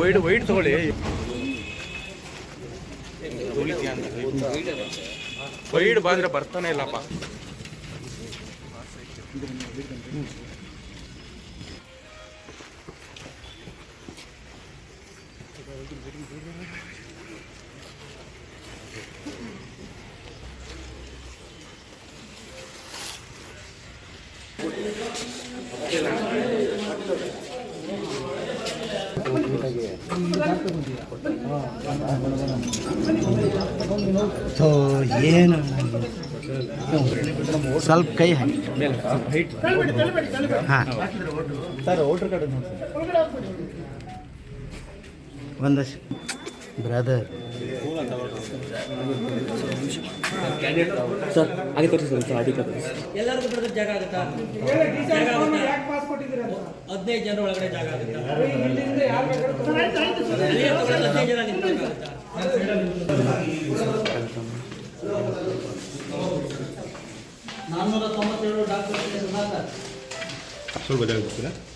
Wide wide ತಗೊಳ್ಳಿ. Wide ಬಂದ್ರೆ ಬರ್ತಾನೆ ಇಲ್ಲಪ್ಪ. ಸೊ ಏನು? ಸ್ವಲ್ಪ ಕೈ ಹಾಕಿ. ಹಾಂ. ಒಂದಷ್ಟು. ಬ್ರದರ್. ಸರ್ ಹಾಗೆ ತೋರಿಸಿ ಸರ್ ಸರ್ ಅಡಿಗೆ ತೋರಿಸಿ ಎಲ್ಲರಿಗೂ ಬಿಡೋದಕ್ಕೆ ಜಾಗ ಆಗುತ್ತಾ? ಹದಿನೈದು ಜನರ ಒಳಗಡೆ ಜಾಗ ಆಗುತ್ತಾ? ಹದಿನೈದು ಜನ ನಿಂತ್ಕೊಳ್ಳೋಕ್ಕಾಗುತ್ತಾ? ನಾನ್ನೂರ ತೊಂಬತ್ತೇಳು ಡಾಕ್ಟರ್ ಸುಧಾಕರ್ ಸ್ವಲ್ಪ ಜಾಗ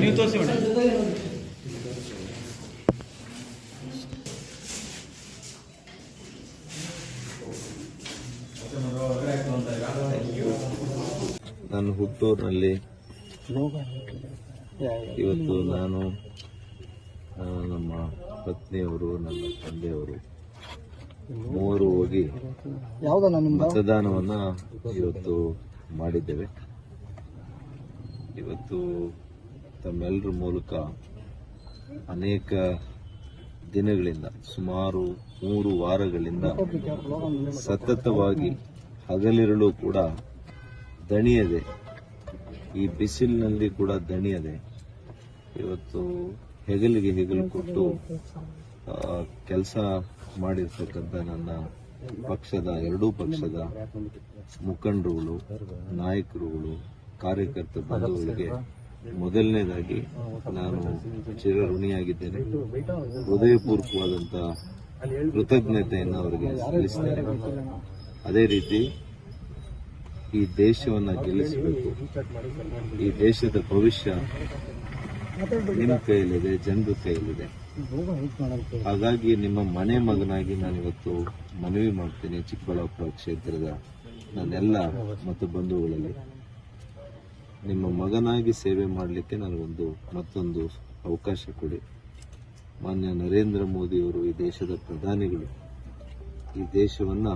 ನೀವು ತೋರಿಸಿ ಹುಟ್ಟೂರಿನಲ್ಲಿ ಇವತ್ತು ನಾನು ನಮ್ಮ ಪತ್ನಿಯವರು ನನ್ನ ತಂದೆಯವರು ಮೂವರು ಹೋಗಿ ಮತದಾನವನ್ನು ಇವತ್ತು ಮಾಡಿದ್ದೇವೆ. ಇವತ್ತು ತಮ್ಮೆಲ್ಲರ ಮೂಲಕ ಅನೇಕ ದಿನಗಳಿಂದ, ಸುಮಾರು ಮೂರು ವಾರಗಳಿಂದ ಸತತವಾಗಿ ಹಗಲಿರಳು ಕೂಡ ದಣಿಯದೆ, ಈ ಬಿಸಿಲಿನಲ್ಲಿ ಕೂಡ ದಣಿಯದೆ, ಇವತ್ತು ಹೆಗಲಿಗೆ ಹೆಗಲು ಕೊಟ್ಟು ಕೆಲಸ ಮಾಡಿರ್ತಕ್ಕಂಥ ನನ್ನ ಪಕ್ಷದ, ಎರಡೂ ಪಕ್ಷದ ಮುಖಂಡರುಗಳು, ನಾಯಕರುಗಳು, ಕಾರ್ಯಕರ್ತ ಬಂಧುಗಳಿಗೆ ಮೊದಲನೇದಾಗಿ ನಾನು ಚಿರಋಣಿಯಾಗಿದ್ದೇನೆ ಹೃದಯಪೂರ್ವಕವಾದಂಥ ಕೃತಜ್ಞತೆಯನ್ನು ಅವರಿಗೆ ಸಲ್ಲಿಸ್ತೇನೆ. ಅದೇ ರೀತಿ ಈ ದೇಶವನ್ನ ಗೆಲ್ಲಿಸಬೇಕು. ಈ ದೇಶದ ಭವಿಷ್ಯ ನಿಮ್ಮ ಕೈಯಲ್ಲಿದೆ, ಜನರ ಕೈಯಲ್ಲಿದೆ. ಹಾಗಾಗಿ ನಿಮ್ಮ ಮನೆ ಮಗನಾಗಿ ನಾನು ಇವತ್ತು ಮನವಿ ಮಾಡ್ತೇನೆ ಚಿಕ್ಕಬಳ್ಳಾಪುರ ಕ್ಷೇತ್ರದ ನನ್ನೆಲ್ಲ ಮತ್ತು ಬಂಧುಗಳಲ್ಲಿ. ನಿಮ್ಮ ಮಗನಾಗಿ ಸೇವೆ ಮಾಡಲಿಕ್ಕೆ ನನಗೊಂದು ಮತ್ತೊಂದು ಅವಕಾಶ ಕೊಡಿ. ಮಾನ್ಯ ನರೇಂದ್ರ ಮೋದಿಯವರು ಈ ದೇಶದ ಪ್ರಧಾನಿಗಳು. ಈ ದೇಶವನ್ನು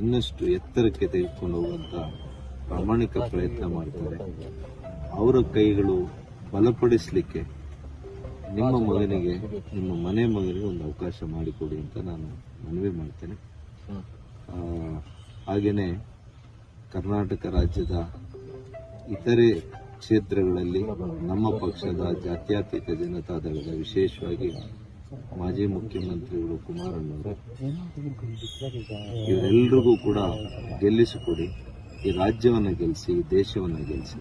ಇನ್ನಷ್ಟು ಎತ್ತರಕ್ಕೆ ತೆಗೆದುಕೊಂಡು ಹೋಗುವಂತ ಪ್ರಾಮಾಣಿಕ ಪ್ರಯತ್ನ ಮಾಡ್ತಾರೆ. ಅವರ ಕೈಗಳು ಬಲಪಡಿಸಲಿಕ್ಕೆ ನಿಮ್ಮ ಮಗನಿಗೆ, ನಿಮ್ಮ ಮನೆ ಮಗನಿಗೆ ಒಂದು ಅವಕಾಶ ಮಾಡಿಕೊಡಿ ಅಂತ ನಾನು ಮನವಿ ಮಾಡ್ತೇನೆ. ಹಾಗೆಯೇ ಕರ್ನಾಟಕ ರಾಜ್ಯದ ಇತರೆ ಕ್ಷೇತ್ರಗಳಲ್ಲಿ ನಮ್ಮ ಪಕ್ಷದ ಜಾತ್ಯತೀತ ಜನತಾದಳದ ವಿಶೇಷವಾಗಿ ಮಾಜಿ ಮುಖ್ಯಮಂತ್ರಿಗಳು ಕುಮಾರಣ್ಣವರು ಇವರೆಲ್ಲರಿಗೂ ಕೂಡ ಗೆಲ್ಲಿಸಿಕೊಡಿ. ಈ ರಾಜ್ಯವನ್ನು ಗೆಲ್ಲಿಸಿ ದೇಶವನ್ನ ಗೆಲ್ಲಿಸಿ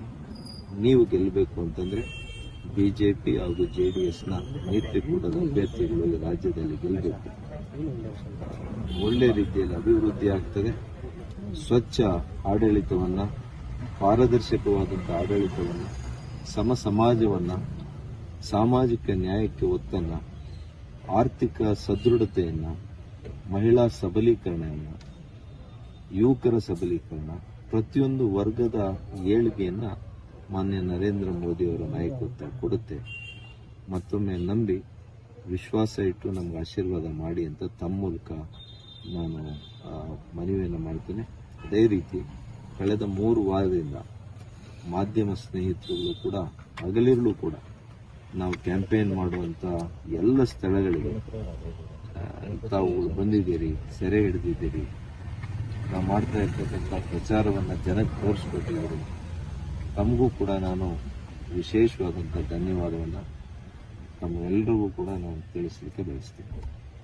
ನೀವು ಗೆಲ್ಲಬೇಕು ಅಂತಂದ್ರೆ ಬಿಜೆಪಿ ಹಾಗೂ ಜೆ ಡಿ ಎಸ್ನ ಮೈತ್ರಿಕೂಟದ ಅಭ್ಯರ್ಥಿಗಳು ಈ ರಾಜ್ಯದಲ್ಲಿ ಗೆಲ್ಲಬೇಕು ಒಳ್ಳೆ ರೀತಿಯಲ್ಲಿ ಅಭಿವೃದ್ಧಿ ಆಗ್ತದೆ. ಸ್ವಚ್ಛ ಆಡಳಿತವನ್ನ ಪಾರದರ್ಶಕವಾದಂಥ ಆಡಳಿತವನ್ನು, ಸಮ ಸಮಾಜವನ್ನು, ಸಾಮಾಜಿಕ ನ್ಯಾಯಕ್ಕೆ ಒತ್ತನ್ನು, ಆರ್ಥಿಕ ಸದೃಢತೆಯನ್ನು, ಮಹಿಳಾ ಸಬಲೀಕರಣವನ್ನು ಯುವಕರ ಸಬಲೀಕರಣ, ಪ್ರತಿಯೊಂದು ವರ್ಗದ ಏಳಿಗೆಯನ್ನು ಮಾನ್ಯ ನರೇಂದ್ರ ಮೋದಿಯವರ ನಾಯಕತ್ವ ಕೊಡುತ್ತೆ. ಮತ್ತೊಮ್ಮೆ ನಂಬಿ, ವಿಶ್ವಾಸ ಇಟ್ಟು ನಮ್ಗೆ ಆಶೀರ್ವಾದ ಮಾಡಿ ಅಂತ ತಮ್ಮ ಮೂಲಕ ನಾನು ಮನವಿಯನ್ನು ಮಾಡ್ತೇನೆ. ಅದೇ ರೀತಿ ಕಳೆದ ಮೂರು ವಾರದಿಂದ ಮಾಧ್ಯಮ ಸ್ನೇಹಿತರುಗಳು ಕೂಡ, ಹಗಲಿರುಳು ಕೂಡ ನಾವು ಕ್ಯಾಂಪೇನ್ ಮಾಡುವಂಥ ಎಲ್ಲ ಸ್ಥಳಗಳಿಗೆ ತಾವು ಬಂದಿದ್ದೀರಿ, ಸೆರೆ ಹಿಡಿದಿದ್ದೀರಿ. ನಾವು ಮಾಡ್ತಾ ಇರ್ತಕ್ಕಂಥ ಪ್ರಚಾರವನ್ನು ಜನಕ್ಕೆ ತೋರಿಸ್ಕೊಟ್ಟಿದ್ದೀರಿ. ತಮಗೂ ಕೂಡ ನಾನು ವಿಶೇಷವಾದಂಥ ಧನ್ಯವಾದವನ್ನು ತಮ್ಮೆಲ್ಲರಿಗೂ ಕೂಡ ನಾನು ತಿಳಿಸಲಿಕ್ಕೆ ಬಯಸ್ತೀನಿ.